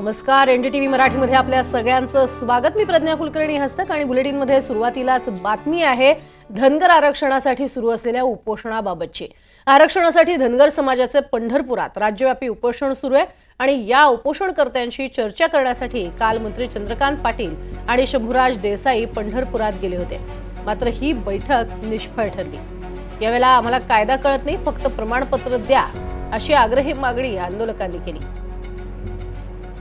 नमस्कार एनडीटीव्ही मराठीमध्ये आपल्या सगळ्यांचं स्वागत. मी प्रज्ञा कुलकर्णी हस्तक आणि बुलेटिनमध्ये सुरुवातीलाच बातमी आहे धनगर आरक्षणासाठी सुरू असलेल्या उपोषणाबाबतची. आरक्षणासाठी धनगर समाजाचे पंढरपुरात राज्यव्यापी उपोषण सुरू आहे आणि या उपोषणकर्त्यांशी चर्चा करण्यासाठी काल मंत्री चंद्रकांत पाटील आणि शंभूराज देसाई पंढरपुरात गेले होते. मात्र ही बैठक निष्फळ ठरली. यावेळेला आम्हाला कायदा कळत नाही फक्त प्रमाणपत्र द्या अशी आग्रही मागणी आंदोलकांनी केली.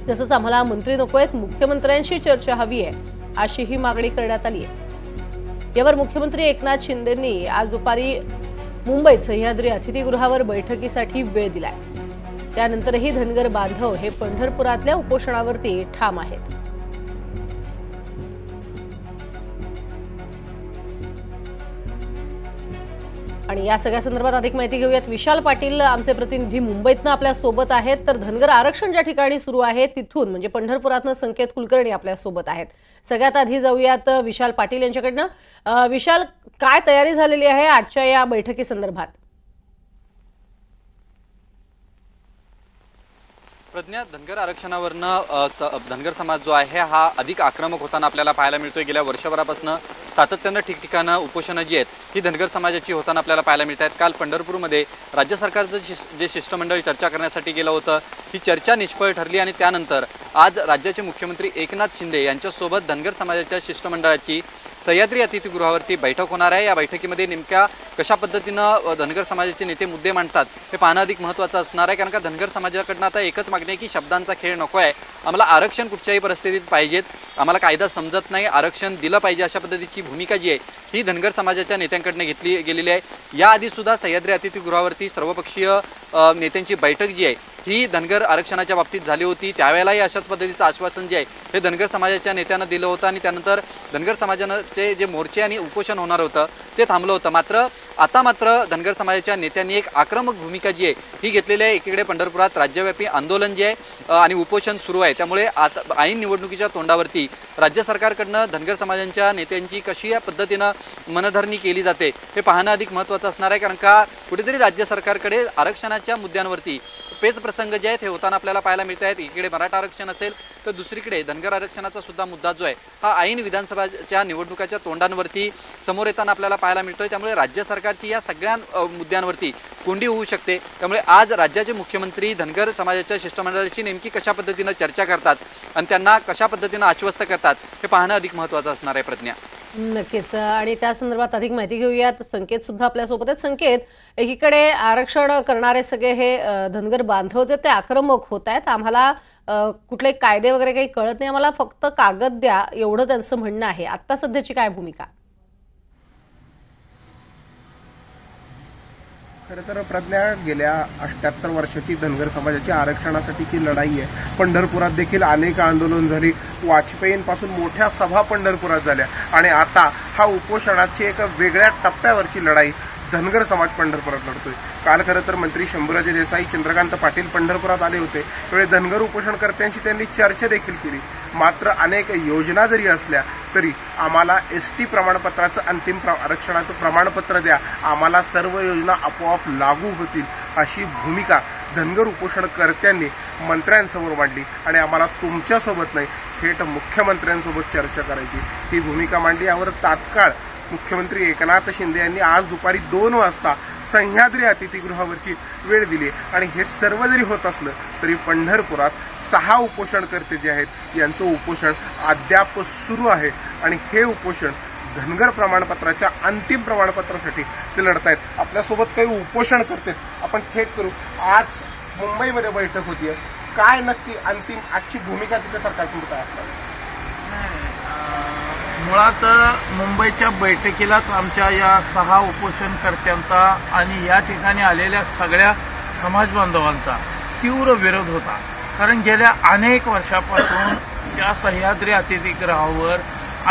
तसंच आम्हाला मंत्री नको आहेत मुख्यमंत्र्यांशी चर्चा हवी आहे अशी ही मागणी करण्यात आली आहे. यावर मुख्यमंत्री एकनाथ शिंदेंनी आज दुपारी मुंबईत सह्याद्री अतिथीगृहावर बैठकीसाठी वेळ दिलाय. त्यानंतरही धनगर बांधव हे पंढरपुरातल्या उपोषणावरती ठाम आहेत. आणि या सगळ्या संदर्भात अधिक माहिती घेऊयात. विशाल पाटील आमचे प्रतिनिधी मुंबईतनं आपल्यासोबत आहेत. तर धनगर आरक्षण ज्या ठिकाणी सुरू आहे तिथून म्हणजे पंढरपुरातनं संकेत कुलकर्णी आपल्यासोबत आहेत. सगळ्यात आधी जाऊयात विशाल पाटील यांच्याकडनं. विशाल काय तयारी झालेली आहे आजच्या या बैठकीसंदर्भात? प्रज्ञा धनगर आरक्षणावरनं धनगर समाज जो आहे हा अधिक आक्रमक होताना आपल्याला पाहायला मिळतोय. गेल्या वर्षभरापासून सातत्यानं ठिकठिकाणं उपोषणं जी आहेत ही धनगर समाजाची होताना आपल्याला पाहायला मिळत आहेत. काल पंढरपूरमध्ये राज्य सरकारचं शिस- जे शिष्टमंडळ चर्चा करण्यासाठी गेलं होतं ही चर्चा निष्फळ ठरली आणि त्यानंतर आज राज्याचे मुख्यमंत्री एकनाथ शिंदे यांच्यासोबत धनगर समाजाच्या शिष्टमंडळाची सह्याद्री अतिथीगृहावरती बैठक होणार आहे. या बैठकीमध्ये नेमक्या कशा पद्धतीनं धनगर समाजाचे नेते मुद्दे मांडतात हे पाहणं अधिक महत्त्वाचं असणार आहे. कारण का धनगर समाजाकडनं आता एकच मागणी आहे की शब्दांचा खेळ नको आहे. आम्हाला आरक्षण कुठच्याही परिस्थितीत पाहिजेत. आम्हाला कायदा समजत नाही. आरक्षण दिलं पाहिजे अशा पद्धतीची भूमिका जी आहे ही धनगर समाजाच्या नेत्यांकडनं घेतली गेलेली आहे. याआधीसुद्धा सह्याद्री अतिथीगृहावरती सर्वपक्षीय नेत्यांची बैठक जी आहे ही धनगर आरक्षणाच्या बाबतीत झाली होती. त्यावेळेलाही अशाच पद्धतीचं आश्वासन जे आहे हे धनगर समाजाच्या नेत्यांना दिलं होतं. आणि त्यानंतर धनगर समाजाचे जे मोर्चे आणि उपोषण होणार होतं ते थांबलं होतं. मात्र आता मात्र धनगर समाजाच्या नेत्यांनी एक आक्रमक भूमिका जी आहे ही घेतलेली आहे. एकीकडे पंढरपुरात राज्यव्यापी आंदोलन जे आहे आणि उपोषण सुरू आहे. त्यामुळे आता ऐन निवडणुकीच्या तोंडावरती राज्य सरकारकडनं धनगर समाजांच्या नेत्यांची कशी या पद्धतीनं मनधरणी केली जाते हे पाहणं अधिक महत्त्वाचं असणार आहे. कारण का कुठेतरी राज्य सरकारकडे आरक्षणाच्या मुद्द्यांवरती पेच प्रसंग जे आहेत हे होताना आपल्याला पाहायला मिळत आहेत एकीकडे मराठा आरक्षण असेल तर दुसरीकडे धनगर आरक्षणाचा सुद्धा मुद्दा जो आहे हा ऐन विधानसभाच्या निवडणुकाच्या तोंडांवरती समोर येताना आपल्याला पाहायला मिळतोय. त्यामुळे राज्य सरकारची या सगळ्या मुद्द्यांवरती कोंडी होऊ शकते. त्यामुळे आज राज्याचे मुख्यमंत्री धनगर समाजाच्या शिष्टमंडळाशी नेमकी कशा पद्धतीनं चर्चा करतात आणि त्यांना कशा पद्धतीनं आश्वस्त करतात हे पाहणं अधिक महत्त्वाचं असणार आहे प्रज्ञा. नक्कीच. आणि त्या संदर्भात अधिक माहिती घेऊयात. संकेत सुद्धा आपल्यासोबत आहेत. संकेत एकीकडे आरक्षण करणारे सगळे हे धनगर बांधव जे ते आक्रमक होत आहेत. आम्हाला कुठले कायदे वगैरे काही कळत नाही. आम्हाला फक्त कागद द्या एवढं त्यांचं म्हणणं आहे. आत्ता सध्याची काय भूमिका? खरं तर प्रज्ञा गेल्या अठ्याहत्तर वर्षाची धनगर समाजाची आरक्षणासाठीची लढाई आहे. पंढरपुरात देखील अनेक आंदोलन झाली. वाजपेयींपासून मोठ्या सभा पंढरपुरात झाल्या. आणि आता हा उपोषणाची एक वेगळ्या टप्प्यावरची लढाई. धनगर समाज पंढरपुरात लढतोय. काल खरं तर मंत्री शंभूराजे देसाई चंद्रकांत पाटील पंढरपुरात आले होते. त्यावेळी धनगर उपोषणकर्त्यांशी त्यांनी चर्चा देखील केली. मात्र अनेक योजना जरी असल्या तरी आम्हाला एस टी प्रमाणपत्राचं अंतिम प्र आरक्षणाचं प्रमाणपत्र द्या. आम्हाला सर्व योजना आपोआप लागू होतील अशी भूमिका धनगर उपोषणकर्त्यांनी मंत्र्यांसमोर मांडली. आणि आम्हाला तुमच्यासोबत नाही थेट मुख्यमंत्र्यांसोबत चर्चा करायची. ही भूमिका मांडली यावर तात्काळ मुख्यमंत्री एकनाथ शिंदे यांनी आज दुपारी दोन वाजता सह्याद्री अतिथीगृहावरची वेळ दिली. आणि हे सर्व जरी होत असलं तरी पंढरपुरात सहा उपोषणकर्ते जे आहेत यांचं उपोषण अद्याप सुरू आहे. आणि हे उपोषण धनगर प्रमाणपत्राच्या अंतिम प्रमाणपत्रासाठी ते लढतायत. आपल्यासोबत काही उपोषण करते आपण थेट करू. आज मुंबईमध्ये बैठक होती काय नक्की अंतिम आजची भूमिका तिथे सरकारची काय असणार? मुळात मुंबईच्या बैठकीलाच आमच्या या सहा उपोषणकर्त्यांचा आणि या ठिकाणी आलेल्या सगळ्या समाज बांधवांचा तीव्र विरोध होता. कारण गेल्या अनेक वर्षापासून त्या सह्याद्री अतिथीगृहावर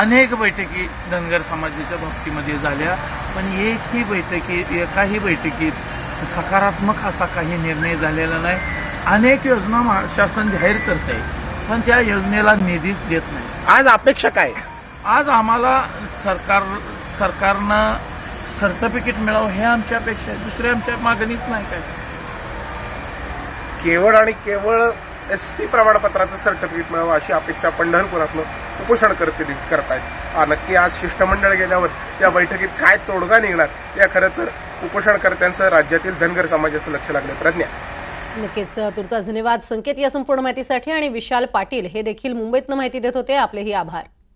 अनेक बैठकी धनगर समाजाच्या बाबतीमध्ये झाल्या. पण एकही बैठकी एकाही बैठकीत सकारात्मक असा काही निर्णय झालेला नाही. अनेक योजना शासन जाहीर करत आहे पण त्या योजनेला निधीच देत नाही. आज अपेक्षा काय? आज आम्हाला सरकार सरकारनं सर्टिफिकेट मिळावं हे आमच्या अपेक्षा आहे. दुसरी आमच्या मागणीच नाही काय? केवळ आणि केवळ एस टी प्रमाणपत्राचं सर्टिफिकेट मिळावं अशी अपेक्षा पंढरपुरातलं उपोषण करते करतायत नक्की आज शिष्टमंडळ गेल्यावर या बैठकीत काय तोडगा निघणार? या खरं तर उपोषणकर्त्यांसह राज्यातील धनगर समाजाचं लक्ष लागलं प्रज्ञा. नक्कीच तुर्तास धन्यवाद. संकेत या संपूर्ण माहितीसाठी आणि विशाल पाटील हे देखील मुंबईतनं माहिती देत होते. आपलेही आभार.